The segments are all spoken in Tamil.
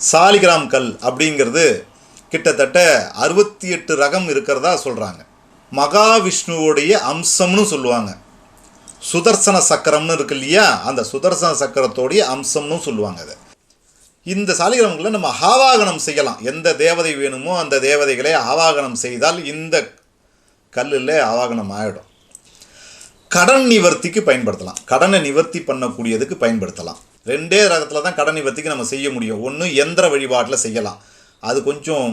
சாலிகிராம் கல் அப்படிங்கிறது கிட்டத்தட்ட அறுபத்தி எட்டு ரகம் இருக்கிறதா சொல்கிறாங்க மகாவிஷ்ணுவோடைய அம்சம்னு சொல்லுவாங்க. சுதர்சன சக்கரம்னு இருக்கு இல்லையா? அந்த சுதர்சன சக்கரத்தோடைய அம்சம்னு சொல்லுவாங்க அதை. இந்த சாலிகிராமங்களை நம்ம ஆவாகனம் செய்யலாம். எந்த தேவதை வேணுமோ அந்த தேவதைகளை ஆவாகனம் செய்தால் இந்த கல்லில் ஆவாகனம் ஆகிடும் கடன் நிவர்த்திக்கு பயன்படுத்தலாம். கடனை நிவர்த்தி பண்ணக்கூடியதுக்கு பயன்படுத்தலாம். ரெண்டே ரகத்தில் தான் கடன் நிவர்த்திக்கு நம்ம செய்ய முடியும். ஒன்று எந்திர வழிபாட்டில் செய்யலாம். அது கொஞ்சம்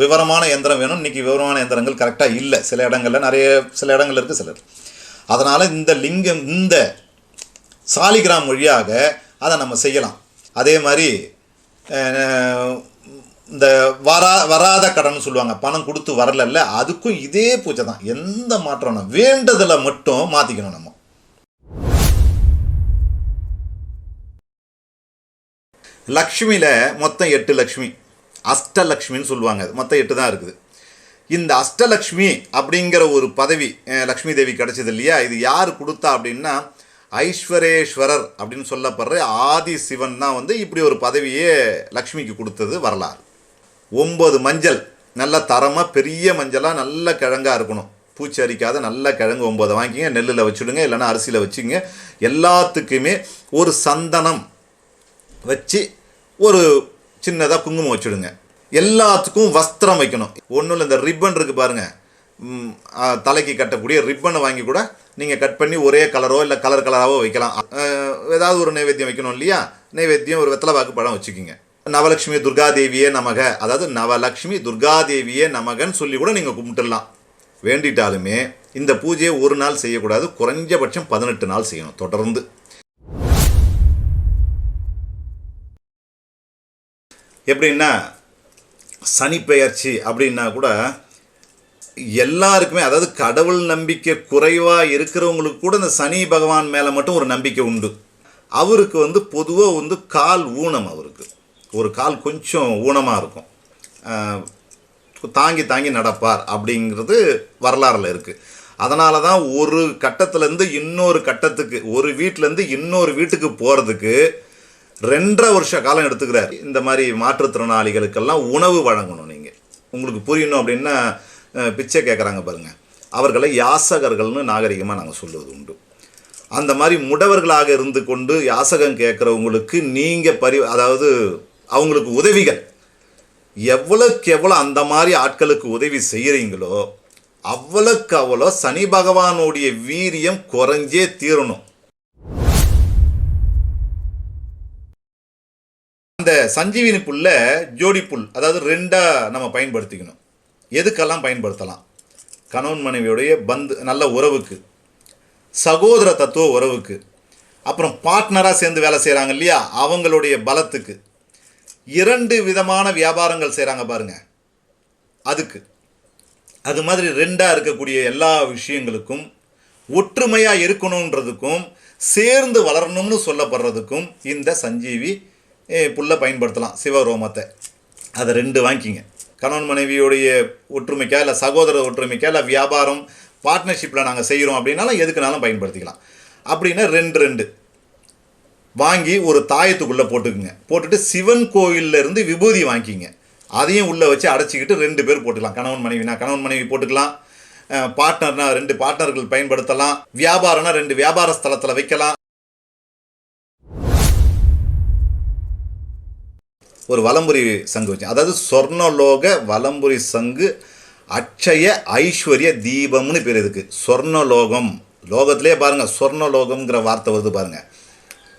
விவரமான எந்திரம் வேணும். இன்றைக்கி விவரமான எந்திரங்கள் கரெக்டாக இல்லை. சில இடங்களில் நிறைய சில இடங்கள் இருக்குது சிலர் அதனால் இந்த லிங்கம் இந்த சாலிகிராம் வழியாக அதை நம்ம செய்யலாம். அதே மாதிரி இந்த வரா வராத கடன் சொல்லுவாங்க. பணம் கொடுத்து வரலல்ல அதுக்கும் இதே பூஜை தான். எந்த மாற்றம் வேண்டதில் மட்டும் மாற்றிக்கணும் நம்ம. லக்ஷ்மியில் மொத்தம் எட்டு லக்ஷ்மி. அஷ்டலக்ஷ்மின்னு சொல்லுவாங்க. அது மொத்தம் எட்டு தான் இருக்குது. இந்த அஷ்டலக்ஷ்மி அப்படிங்கிற ஒரு பதவி லக்ஷ்மி தேவி கிடச்சிது இல்லையா? இது யார் கொடுத்தா அப்படின்னா ஐஸ்வரேஸ்வரர் அப்படின்னு சொல்லப்படுற ஆதி சிவன் தான் வந்து இப்படி ஒரு பதவியே லக்ஷ்மிக்கு கொடுத்தது வரலாறு. ஒம்பது மஞ்சள். நல்ல தரமாக பெரிய மஞ்சளாக நல்ல கிழங்காக இருக்கணும். பூச்சி அரிக்காத நல்ல கிழங்கு ஒம்பது வாங்கிங்க நெல்லில் வச்சுடுங்க இல்லைன்னா அரிசியில் வச்சுங்க எல்லாத்துக்குமே ஒரு சந்தனம் வச்சு ஒரு சின்னதாக குங்குமம் வச்சுடுங்க. எல்லாத்துக்கும் வஸ்திரம் வைக்கணும். ஒன்றும் இல்லை இந்த ரிப்பன் இருக்குது பாருங்கள் தலைக்கு கட்டக்கூடிய ரிப்பனை வாங்கி கூட நீங்கள் கட் பண்ணி ஒரே கலரோ இல்லை கலர் கலராகவோ வைக்கலாம். ஏதாவது ஒரு நைவேத்தியம் வைக்கணும் இல்லையா? நைவேத்தியம் ஒரு வெத்தலைவாக்கு பழம் வச்சுக்கிங்க. நவலட்சுமி துர்காதேவியே நமக. அதாவது நவலட்சுமி துர்காதேவியே நமகன்னு சொல்லி கூட நீங்கள் கும்பிட்டுடலாம். வேண்டிட்டாலுமே இந்த பூஜையை ஒரு நாள் செய்யக்கூடாது. குறைஞ்சபட்சம் பதினெட்டு நாள் செய்யணும் தொடர்ந்து. எப்படின்னா சனி பெயர்ச்சி அப்படின்னா கூட எல்லாருக்குமே அதாவது கடவுள் நம்பிக்கை குறைவாக இருக்கிறவங்களுக்கு கூட இந்த சனி பகவான் மேலே மட்டும் ஒரு நம்பிக்கை உண்டு. அவருக்கு வந்து பொதுவாக வந்து கால் ஊனம் அவருக்கு. ஒரு கால் கொஞ்சம் ஊனமாக இருக்கும். தாங்கி தாங்கி நடப்பார் அப்படிங்கிறது வரலாறில் இருக்குது அதனால தான் ஒரு கட்டத்துலேருந்து இன்னொரு கட்டத்துக்கு ஒரு வீட்டிலேருந்து இன்னொரு வீட்டுக்கு போகிறதுக்கு ரெண்டரை வருஷ காலம் எடுத்துக்கிறார். இந்த மாதிரி மாற்றுத்திறனாளிகளுக்கெல்லாம் உணவு வழங்கணும் நீங்கள் உங்களுக்கு புரியணும் அப்படின்னா பிச்சை கேட்குறாங்க பாருங்கள் அவர்களை யாசகர்கள்னு நாகரிகமாக நாங்கள் சொல்லுவது உண்டு. அந்த மாதிரி முடவர்களாக இருந்து கொண்டு யாசகம் கேட்குறவங்களுக்கு நீங்கள் பரி அதாவது அவங்களுக்கு உதவிகள். எவ்வளோக்கு எவ்வளோ அந்த மாதிரி ஆட்களுக்கு உதவி செய்கிறீங்களோ அவ்வளோக்கு அவ்வளோ சனி பகவானுடைய வீரியம் குறைஞ்சே தீரணும். அந்த சஞ்சீவினி புல்லை ஜோடி புல் அதாவது ரெண்டாக நம்ம பயன்படுத்திக்கணும். எதுக்கெல்லாம் பயன்படுத்தலாம்? கணவன் மனைவியுடைய பந்து நல்ல உறவுக்கு. சகோதர தத்துவ உறவுக்கு. அப்புறம் பார்ட்னராக சேர்ந்து வேலை செய்கிறாங்க இல்லையா? அவங்களுடைய பலத்துக்கு. இரண்டு விதமான வியாபாரங்கள் செய்கிறாங்க பாருங்கள் அதுக்கு. அது மாதிரி ரெண்டாக இருக்கக்கூடிய எல்லா விஷயங்களுக்கும் ஒற்றுமையாக இருக்கணுன்றதுக்கும் சேர்ந்து வளரணும்னு சொல்லப்படுறதுக்கும் இந்த சஞ்சீவி புல்லை பயன்படுத்தலாம் சிவரோமத்தை. அதை ரெண்டு வாங்கிக்கிங்க கணவன் மனைவியுடைய ஒற்றுமைக்கா இல்லை சகோதர ஒற்றுமைக்கா இல்லை வியாபாரம் பார்ட்னர்ஷிப்பில் நாங்கள் செய்கிறோம் அப்படின்னாலும் எதுக்குனாலும் பயன்படுத்திக்கலாம். அப்படின்னா ரெண்டு ரெண்டு. வாங்கி ஒரு தாயத்துக்குள்ளே போட்டுக்குங்க. போட்டுட்டு சிவன் கோயில்ல விபூதி வாங்கிக்கிங்க அதையும் உள்ளே வச்சு அடைச்சிக்கிட்டு ரெண்டு பேர் போட்டுக்கலாம். கணவன் மனைவினா கணவன் மனைவி போட்டுக்கலாம். பார்ட்னர்னா ரெண்டு பார்ட்னர்கள் பயன்படுத்தலாம். வியாபாரம்னா ரெண்டு வியாபார ஸ்தலத்தில் வைக்கலாம். ஒரு வலம்புரி சங்கு வச்சு. அதாவது சொர்ணலோக வலம்புரி சங்கு அட்சய ஐஸ்வர்ய தீபம்னு பேர் இதுக்கு. சொர்ணலோகம். லோகத்திலே பாருங்கள் சொர்ணலோகம்ங்கிற வார்த்தை வருது பாருங்கள்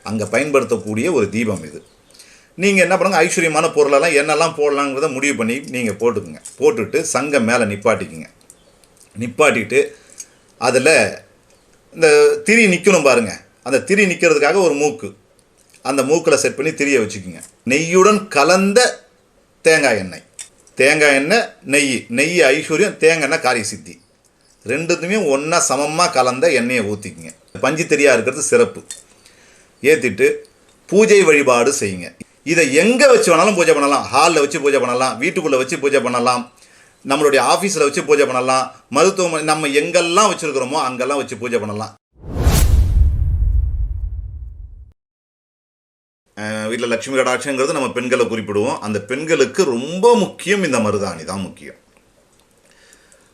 அங்கே பயன்படுத்தக்கூடிய ஒரு தீபம் இது. நீங்கள் என்ன பண்ணுங்கள் ஐஸ்வர்யமான பொருளெல்லாம் என்னெல்லாம் போடலாங்கிறத முடிவு பண்ணி நீங்கள் போட்டுக்குங்க. போட்டுட்டு சங்கம் மேலே நிப்பாட்டிக்குங்க. நிப்பாட்டிட்டு அதில் இந்த திரி நிற்கணும் பாருங்கள் அந்த திரி நிற்கிறதுக்காக ஒரு மூக்கு. அந்த மூக்கில் செட் பண்ணி திரிய வச்சுக்கோங்க. நெய்யுடன் கலந்த தேங்காய் எண்ணெய். தேங்காய் எண்ணெய் நெய் நெய் ஐஸ்வர்யம் தேங்காய் எண்ணெய் காரிய சித்தி. ரெண்டுத்துமே ஒன்றா சமமாக கலந்த எண்ணெயை ஊற்றிக்குங்க பஞ்சு தெரியா இருக்கிறது சிறப்பு. ஏற்றிட்டு பூஜை வழிபாடு செய்யுங்க. இதை எங்கே வச்சு வேணாலும் பூஜை பண்ணலாம். ஹாலில் வச்சு பூஜை பண்ணலாம். வீட்டுக்குள்ளே வச்சு பூஜை பண்ணலாம். நம்மளுடைய ஆஃபீஸில் வச்சு பூஜை பண்ணலாம். மருத்துவமனை நம்ம எங்கெல்லாம் வச்சுருக்கிறோமோ அங்கெல்லாம் வச்சு பூஜை பண்ணலாம். வீட்டில் லக்ஷ்மி கடாட்சங்கிறது நம்ம பெண்களை குறிப்பிடுவோம். அந்த பெண்களுக்கு ரொம்ப முக்கியம் இந்த மருதாணி தான் முக்கியம்.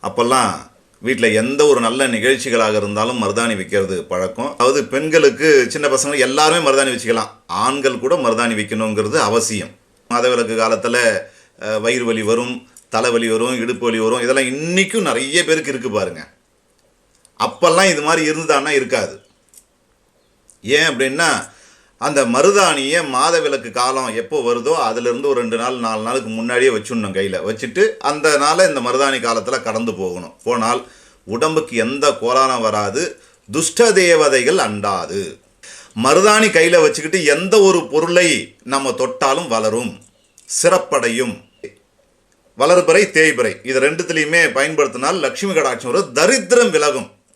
அப்போல்லாம் வீட்டில் எந்த ஒரு நல்ல நிகழ்ச்சிகளாக இருந்தாலும் மருதாணி வைக்கிறது பழக்கம். அதாவது பெண்களுக்கு சின்ன பசங்க எல்லாருமே மருதாணி வச்சுக்கலாம். ஆண்கள் கூட மருதாணி வைக்கணுங்கிறது அவசியம். மதவிலக்கு காலத்தில் வயிறு வலி வரும் தலைவலி வரும் இடுப்பு வலி வரும் இதெல்லாம் இன்றைக்கும் நிறைய பேருக்கு இருக்குது பாருங்கள் அப்போல்லாம் இது மாதிரி இருந்ததான்னா இருக்காது. ஏன் அப்படின்னா அந்த மருதாணியை மாதவிலக்கு காலம் எப்போ வருதோ அதுலேருந்து ஒரு ரெண்டு நாள் நாலு நாளுக்கு முன்னாடியே வச்சுடணும் கையில். வச்சுட்டு அந்த நாளை இந்த மருதாணி காலத்தில் கடந்து போகணும். போனால் உடம்புக்கு எந்த கோலானம் வராது துஷ்ட தேவதைகள் அண்டாது. மருதாணி கையில் வச்சுக்கிட்டு எந்த ஒரு பொருளை நம்ம தொட்டாலும் வளரும். சிறப்படையும். வளர்பிறை தேய்பிறை. இது ரெண்டுத்துலேயுமே பயன்படுத்தினால் லக்ஷ்மி கடாட்சம் ஒரு தரித்திரம் விலகும்.